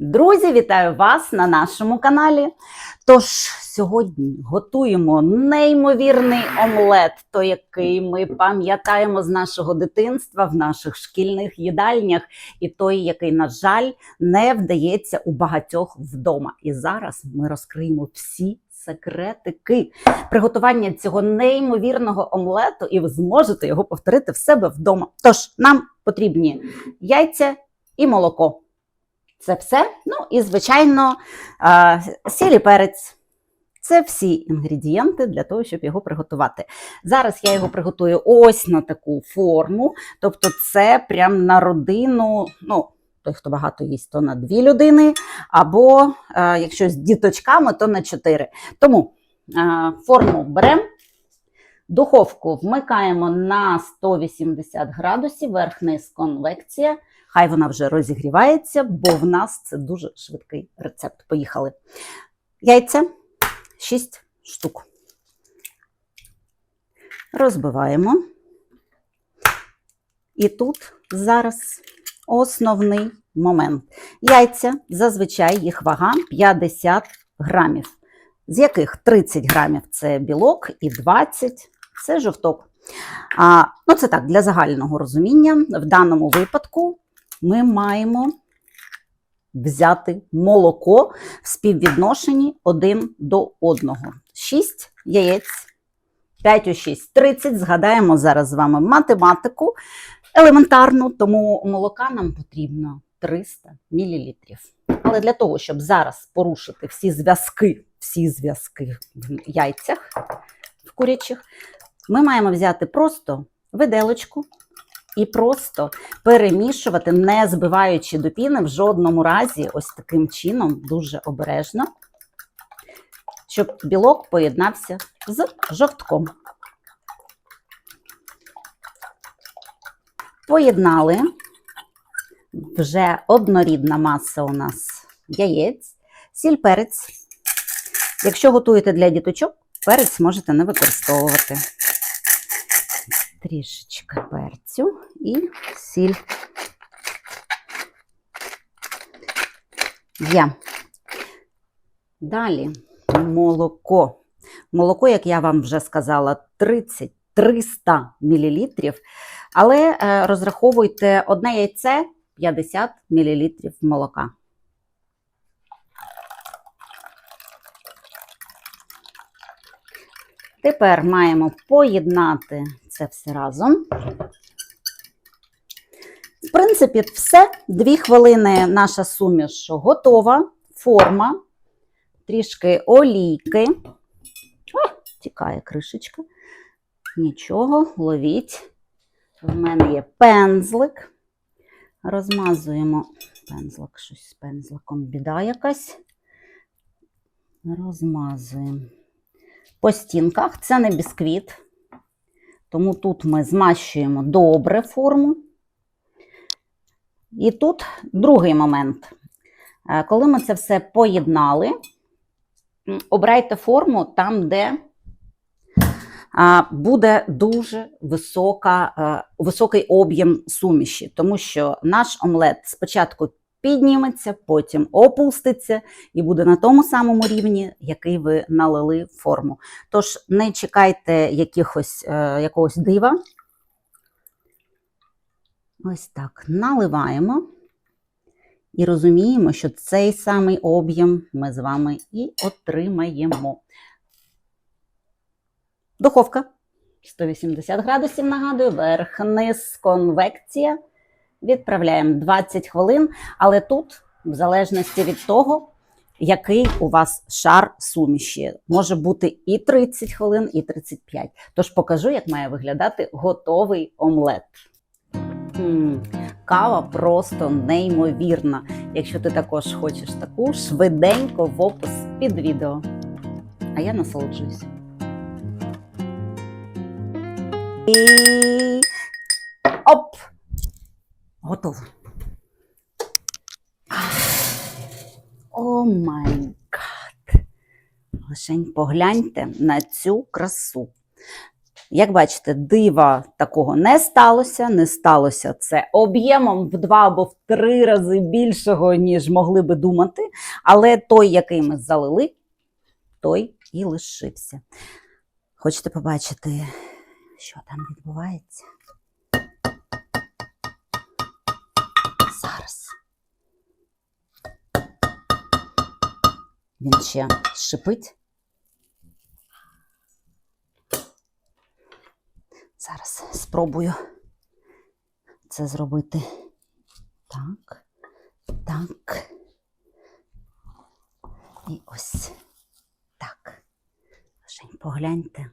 Друзі, вітаю вас на нашому каналі. Тож сьогодні готуємо неймовірний омлет, той, який ми пам'ятаємо з нашого дитинства в наших шкільних їдальнях, і той, який, на жаль, не вдається у багатьох вдома. І зараз ми розкриємо всі. Секретики приготування цього неймовірного омлету, і ви зможете його повторити в себе вдома. Тож нам потрібні яйця і молоко. Це все. Ну і, звичайно, е, сіль і перець. Це всі інгредієнти для того, щоб його приготувати. Зараз я його приготую ось на таку форму. Тобто, це прям на родину. ну, той, хто багато їсть, то на дві людини, або е, якщо з діточками, то на чотири. Тому е, форму беремо, духовку вмикаємо на 180 градусів, верх-низ конвекція. Хай вона вже розігрівається, бо в нас це дуже швидкий рецепт. Поїхали. Яйця 6 штук. Розбиваємо. І тут зараз основний момент. Яйця, зазвичай їх вага 50 грамів, з яких 30 грамів це білок і 20 це жовток. А, ну, Це так, для загального розуміння. В даному випадку ми маємо взяти молоко в співвідношенні один до одного. 6 яєць, 5 у 6, 30. Згадаємо зараз з вами математику елементарну, тому молока нам потрібно 300 мл. Але для того, щоб зараз порушити всі зв'язки, всі зв'язки в яйцях в курячих, ми маємо взяти просто виделочку і просто перемішувати, не збиваючи до піни в жодному разі, ось таким чином, дуже обережно, щоб білок поєднався з жовтком. Поєднали вже однорідна маса у нас яєць, сіль перець. Якщо готуєте для діточок, перець можете не використовувати. Трішечки перцю і сіль. Є. Далі молоко. Молоко, як я вам вже сказала, 30 300 мл. Але е, розраховуйте одне яйце 50 мл молока. Тепер маємо поєднати це все разом. Принципі, все. Дві хвилини наша суміш готова. Форма, трішки олійки. О, тікає кришечка. Нічого, ловіть. В мене є пензлик. Розмазуємо пензлик, щось з пензликом біда якась. Розмазуємо по стінках. Це не бісквіт, тому тут ми змащуємо добре форму. І тут другий момент. Е, Коли ми це все поєднали, обрайте форму там, де буде дуже висока, е, високий об'єм суміші, тому що наш омлет спочатку підніметься, потім опуститься і буде на тому самому рівні, який ви налили форму. Тож не чекайте якихось, е, якогось дива. Ось так наливаємо і розуміємо, що цей самий об'єм ми з вами і отримаємо. Духовка 180 градусів, нагадую, верх-низ, конвекція. Відправляємо 20 хвилин, але тут, в залежності від того, який у вас шар суміші, може бути і 30 хвилин, і 35. Тож покажу, як має виглядати готовий омлет. Кава просто неймовірна. Якщо ти також хочеш таку, швиденько в опис під відео. А я насолоджуюся. І оп! Готово. О май гад! Лишень погляньте на цю красу. Як бачите, дива такого не сталося. Не сталося це об'ємом в два або в три рази більшого, ніж могли би думати. Але той, який ми залили, той і лишився. Хочете побачити, що там відбувається? Зараз. Він ще шипить. Зараз спробую це зробити. Так, так. І ось так. Жень, погляньте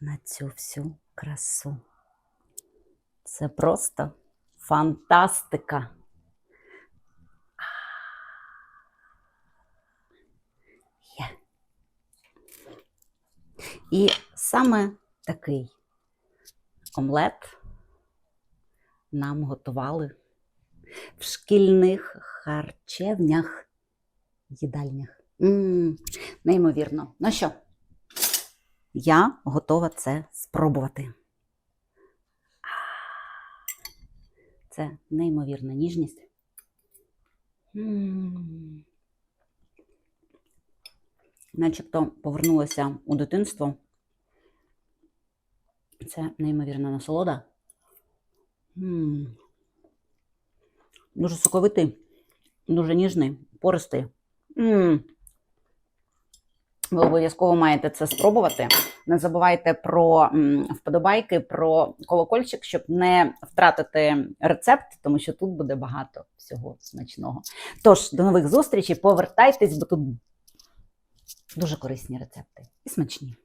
на цю всю красу. Це просто фантастика. Є. І саме такий омлет нам готували в шкільних харчевнях, їдальнях. м неймовірно. Ну що, я готова це спробувати. Це неймовірна ніжність. М. Начебто повернулася у дитинство. Це неймовірна насолода. М. Дуже соковитий, дуже ніжний, пористий. М. Ви обов'язково маєте це спробувати. Не забувайте про вподобайки, про колокольчик, щоб не втратити рецепт, тому що тут буде багато всього смачного. Тож, до нових зустрічей, повертайтесь, бо тут дуже корисні рецепти і смачні.